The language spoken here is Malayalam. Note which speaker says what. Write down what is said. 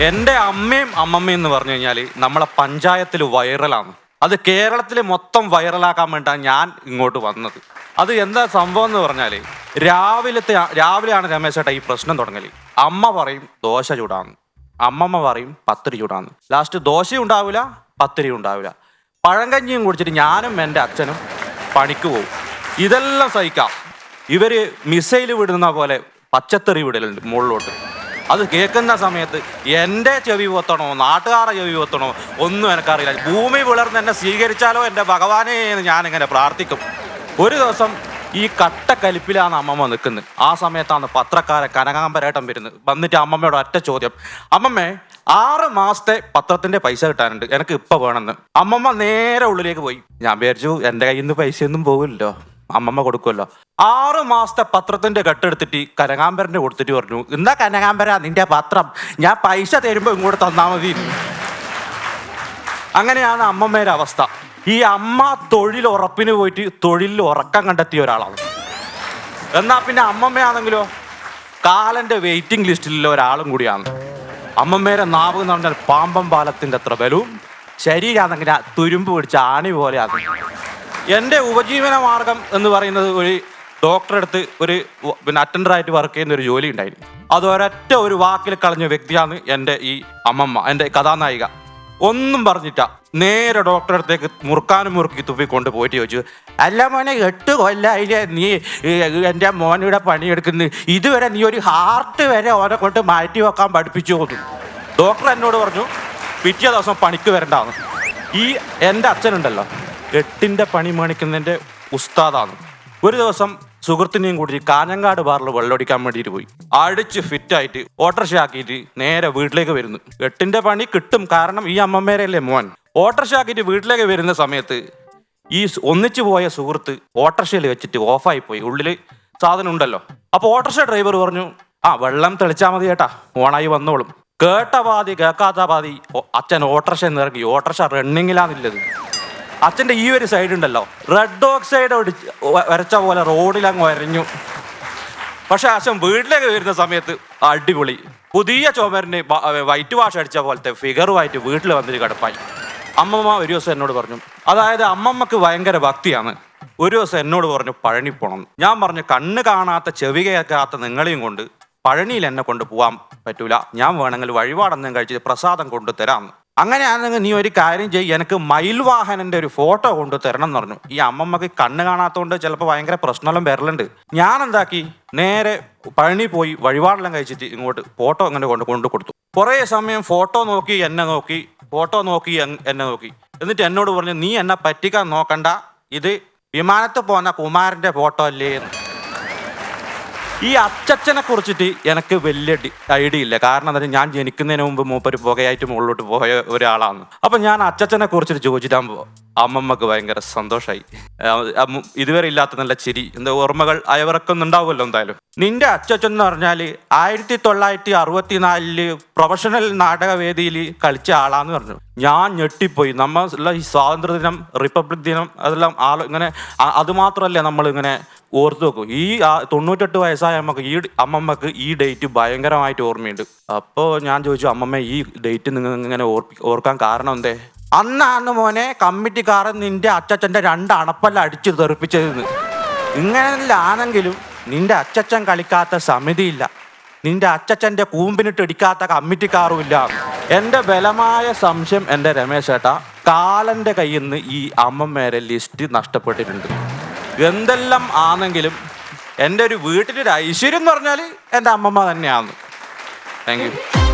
Speaker 1: എന്റെ അമ്മയും അമ്മമ്മയും എന്ന് പറഞ്ഞു കഴിഞ്ഞാൽ നമ്മളെ പഞ്ചായത്തിൽ വൈറലാണ്. അത് കേരളത്തിൽ മൊത്തം വൈറലാക്കാൻ വേണ്ടിയാണ് ഞാൻ ഇങ്ങോട്ട് വന്നത്. അത് എന്താ സംഭവം എന്ന് പറഞ്ഞാൽ രാവിലത്തെ രാവിലെയാണ് രമേശ് ചേട്ടാ ഈ പ്രശ്നം തുടങ്ങൽ. അമ്മ പറയും ദോശ ചൂടാന്ന്. അമ്മമ്മ പറയും പത്തിരി ചൂടാന്ന്. ലാസ്റ്റ് ദോശയും ഉണ്ടാവില്ല പത്തിരി ഉണ്ടാവില്ല പഴങ്കഞ്ഞിയും കുടിച്ചിട്ട് ഞാനും എന്റെ അച്ഛനും പണിക്ക് പോകും. ഇതെല്ലാം സഹിക്കാം. ഇവർ മിസൈൽ വിടുന്ന പോലെ പച്ചത്തെറി വിടലുണ്ട് മുകളിലോട്ട്. അത് കേൾക്കുന്ന സമയത്ത് എന്റെ ചെവി പൊത്തണോ? നാട്ടുകാരുടെ ചെവി പൊത്തണോ? ഒന്നും എനിക്കറിയില്ല. ഭൂമി വിളർന്ന് എന്നെ സ്വീകരിച്ചാലോ എന്റെ ഭഗവാനെ എന്ന് ഞാനിങ്ങനെ പ്രാർത്ഥിക്കും. ഒരു ദിവസം ഈ കട്ടക്കലിപ്പിലാണ് അമ്മമ്മ നിൽക്കുന്നത്. ആ സമയത്താണ് പത്രക്കാരെ കനകാമ്പരേട്ടം വരുന്നത്. വന്നിട്ട് അമ്മമ്മയുടെ ഒറ്റ ചോദ്യം. അമ്മമ്മേ ആറ് മാസത്തെ പത്രത്തിന്റെ പൈസ കിട്ടാനുണ്ട്. എനിക്ക് ഇപ്പൊ വേണമെന്ന്. അമ്മമ്മ നേരെ ഉള്ളിലേക്ക് പോയി. ഞാൻ വിചാരിച്ചു എന്റെ കയ്യിൽ നിന്ന് പൈസയൊന്നും പോകില്ലല്ലോ അമ്മമ്മ കൊടുക്കുമല്ലോ ആറ് മാസത്തെ പത്രത്തിന്റെ കെട്ടെടുത്തിട്ട് കനകാംബരന്റെ കൊടുത്തിട്ട് പറഞ്ഞു എന്താ കനകാംബര? നിന്റെ പത്രം. ഞാൻ പൈസ തരുമ്പോ ഇങ്ങോട്ട് തന്നാ മതി. അങ്ങനെയാണ് അമ്മമ്മയുടെ അവസ്ഥ. ഈ അമ്മ തൊഴിൽ ഉറപ്പിന് പോയിട്ട് തൊഴിലിൽ ഉറക്കം കണ്ടെത്തിയ ഒരാളാണ്. എന്നാ പിന്നെ അമ്മമ്മയാണെങ്കിലോ? കാലന്റെ വെയിറ്റിംഗ് ലിസ്റ്റിലുള്ള ഒരാളും കൂടിയാണ്. അമ്മമ്മേരെ നാവ് എന്ന് പറഞ്ഞാൽ പാമ്പം പാലത്തിന്റെ അത്ര ബലവും ശരീരാണെങ്കിൽ തുരുമ്പ് പിടിച്ച ആണി പോലെയാണ്. എന്റെ ഉപജീവന മാർഗം എന്ന് പറയുന്നത് ഒരു ഡോക്ടറെ അടുത്ത് ഒരു പിന്നെ അറ്റൻഡറായിട്ട് വർക്ക് ചെയ്യുന്ന ഒരു ജോലി ഉണ്ടായിരുന്നു. അത് ഒരൊറ്റ ഒരു വാക്കിൽ കളഞ്ഞ വ്യക്തിയാണ് എന്റെ ഈ അമ്മമ്മ എന്റെ കഥാനായിക. ഒന്നും പറഞ്ഞിട്ട നേരെ ഡോക്ടറെ അടുത്തേക്ക് മുറുക്കാനും മുറുക്കി തുപ്പി കൊണ്ട് പോയിട്ട് ചോദിച്ചു അല്ല മോനെ എട്ട് കൊല്ലായില്ലേ നീ എന്റെ മോനിവിടെ പണിയെടുക്കുന്നു. ഇതുവരെ നീ ഒരു ഹാർട്ട് വരെ ഓനെ കൊണ്ട് മാറ്റി വെക്കാൻ പഠിപ്പിച്ചു പോകും ഡോക്ടർ എന്നോട് പറഞ്ഞു പിറ്റേ ദിവസം പണിക്ക് വരണ്ടാന്ന്. ഈ എന്റെ അച്ഛനുണ്ടല്ലോ എട്ടിന്റെ പണി മേണിക്കുന്നതിന്റെ ഉസ്താദാണ്. ഒരു ദിവസം സുഹൃത്തിനെയും കൂടി കാഞ്ഞങ്ങാട് ബാറിൽ വെള്ളമടിക്കാൻ വേണ്ടിയിട്ട് പോയി. അടിച്ച് ഫിറ്റായിട്ട് ഓട്ടർഷ ആക്കിയിട്ട് നേരെ വീട്ടിലേക്ക് വരുന്നു. എട്ടിന്റെ പണി കിട്ടും കാരണം ഈ അമ്മമ്മേരല്ലേ മോൻ. ഓട്ടർഷ ആക്കിയിട്ട് വീട്ടിലേക്ക് വരുന്ന സമയത്ത് ഈ ഒന്നിച്ചു പോയ സുഹൃത്ത് ഓട്ടർഷയിൽ വെച്ചിട്ട് ഓഫായി പോയി. ഉള്ളിൽ സാധനം ഉണ്ടല്ലോ. അപ്പൊ ഓട്ടർഷ ഡ്രൈവർ പറഞ്ഞു ആ വെള്ളം തെളിച്ചാൽ മതി ചേട്ടാ ഓണായി വന്നോളും. കേട്ട പാതി കേൾക്കാത്ത പാതി അച്ഛൻ ഓട്ടർഷ ഇറങ്ങി. ഓട്ടർഷ റണ്ണിങ്ങിലാന്നില്ലത് അച്ഛന്റെ ഈ ഒരു സൈഡ് ഉണ്ടല്ലോ. റെഡ് ഓക്സൈഡ് ഒടിച്ച് വരച്ച പോലെ റോഡിൽ അങ്ങ് വരഞ്ഞു. പക്ഷെ അച്ഛൻ വീട്ടിലേക്ക് വരുന്ന സമയത്ത് അടിപൊളി. പുതിയ ചുമരിന് വൈറ്റ് വാഷ് അടിച്ച പോലത്തെ ഫിഗറുമായിട്ട് വീട്ടിൽ വന്നിട്ട് കിടപ്പായി. അമ്മമ്മ ഒരു ദിവസം എന്നോട് പറഞ്ഞു അതായത് അമ്മമ്മക്ക് ഭയങ്കര ഭക്തിയാണ്. ഒരു ദിവസം എന്നോട് പറഞ്ഞു പഴനി പോണം ഞാൻ പറഞ്ഞു കണ്ണ് കാണാത്ത ചെവി കേൾക്കാത്ത നിങ്ങളെയും കൊണ്ട് പഴനിയിൽ എന്നെ കൊണ്ട് പോകാൻ പറ്റൂല. ഞാൻ വേണമെങ്കിൽ വഴിപാടെന്നും കഴിച്ചിട്ട് പ്രസാദം കൊണ്ടു തരാം അങ്ങനെയാണെങ്കിൽ നീ ഒരു കാര്യം ചെയ്യ്. എനിക്ക് മയിൽ വാഹനന്റെ ഒരു ഫോട്ടോ കൊണ്ടു തരണം എന്ന് പറഞ്ഞു. ഈ അമ്മമ്മക്ക് കണ്ണ് കാണാത്തതുകൊണ്ട് ചിലപ്പോൾ ഭയങ്കര പ്രശ്നമെല്ലാം വരലുണ്ട്. ഞാൻ എന്താക്കി നേരെ പഴനി പോയി വഴിപാടെല്ലാം കഴിച്ചിട്ട് ഇങ്ങോട്ട് ഫോട്ടോ അങ്ങനെ കൊണ്ട് കൊണ്ടു കൊടുത്തു. കുറേ സമയം ഫോട്ടോ നോക്കി എന്നെ നോക്കി ഫോട്ടോ നോക്കി എന്നെ നോക്കി. എന്നിട്ട് എന്നോട് പറഞ്ഞു നീ എന്നെ പറ്റിക്കാൻ നോക്കണ്ട. ഇത് വിമാനത്ത് പോകുന്ന കുമാരന്റെ ഫോട്ടോ അല്ലേ? എന്ന് ഈ അച്ചച്ചനെ കുറിച്ചിട്ട് എനിക്ക് വലിയ ഐഡിയ ഇല്ല. കാരണം എന്താ ഞാൻ ജനിക്കുന്നതിന് മുമ്പ് മൂപ്പര് പുകയായിട്ട് മുകളിലോട്ട് പോയ ഒരാളാണ്. അപ്പൊ ഞാൻ അച്ചച്ചനെ കുറിച്ചിട്ട് ചോദിച്ചിട്ടാകുമ്പോൾ അമ്മമ്മക്ക് ഭയങ്കര സന്തോഷമായി ഇതുവരെ ഇല്ലാത്ത നല്ല ചിരി എന്താ ഓർമ്മകൾ അയവിറക്കുന്നുണ്ടാവുമല്ലോ എന്തായാലും. നിന്റെ അച്ചച്ചൻ എന്ന് പറഞ്ഞാൽ ആയിരത്തി തൊള്ളായിരത്തി അറുപത്തിനാലിൽ പ്രൊഫഷണൽ നാടകവേദിയിൽ കളിച്ച ആളാന്ന് പറഞ്ഞു. ഞാൻ ഞെട്ടിപ്പോയി. നമ്മൾ ഈ സ്വാതന്ത്ര്യ ദിനം റിപ്പബ്ലിക് ദിനം അതെല്ലാം ആൾ ഇങ്ങനെ അതുമാത്രമല്ലേ അത് നമ്മൾ ഇങ്ങനെ ഓർത്തു വെക്കും ഈ തൊണ്ണൂറ്റെട്ട് വയസ്സായ അമ്മയ്ക്ക് ഈ അമ്മമ്മക്ക് ഈ ഡേറ്റ് ഭയങ്കരമായിട്ട് ഓർമ്മയുണ്ട്. അപ്പോൾ ഞാൻ ചോദിച്ചു അമ്മമ്മ ഈ ഡേറ്റ് നിങ്ങൾ ഇങ്ങനെ ഓർക്കാൻ കാരണം എന്തേ? അന്നാണ് മോനെ കമ്മിറ്റിക്കാരൻ നിന്റെ അച്ചച്ചന്റെ രണ്ട് അണപ്പല്ല അടിച്ചു തെറിപ്പിച്ചതെന്ന്. ഇങ്ങനെയാണെങ്കിലും നിന്റെ അച്ചച്ചൻ കളിക്കാത്ത സമിതിയില്ല. നിന്റെ അച്ചച്ചന്റെ കൂമ്പിനിട്ട് ഇടിക്കാത്ത കമ്മിറ്റിക്കാറും ഇല്ല എന്റെ ബലമായ സംശയം എന്റെ രമേശ് ചേട്ടാ കാലന്റെ കയ്യിൽ നിന്ന് ഈ അമ്മമ്മേരെ ലിസ്റ്റ് നഷ്ടപ്പെട്ടിട്ടുണ്ട്. എന്തെല്ലാം ആണെങ്കിലും എന്റെ ഒരു വീട്ടിലൊരു ഐശ്വര്യം എന്ന് പറഞ്ഞാൽ എന്റെ അമ്മമ്മ തന്നെയാണ് താങ്ക് യു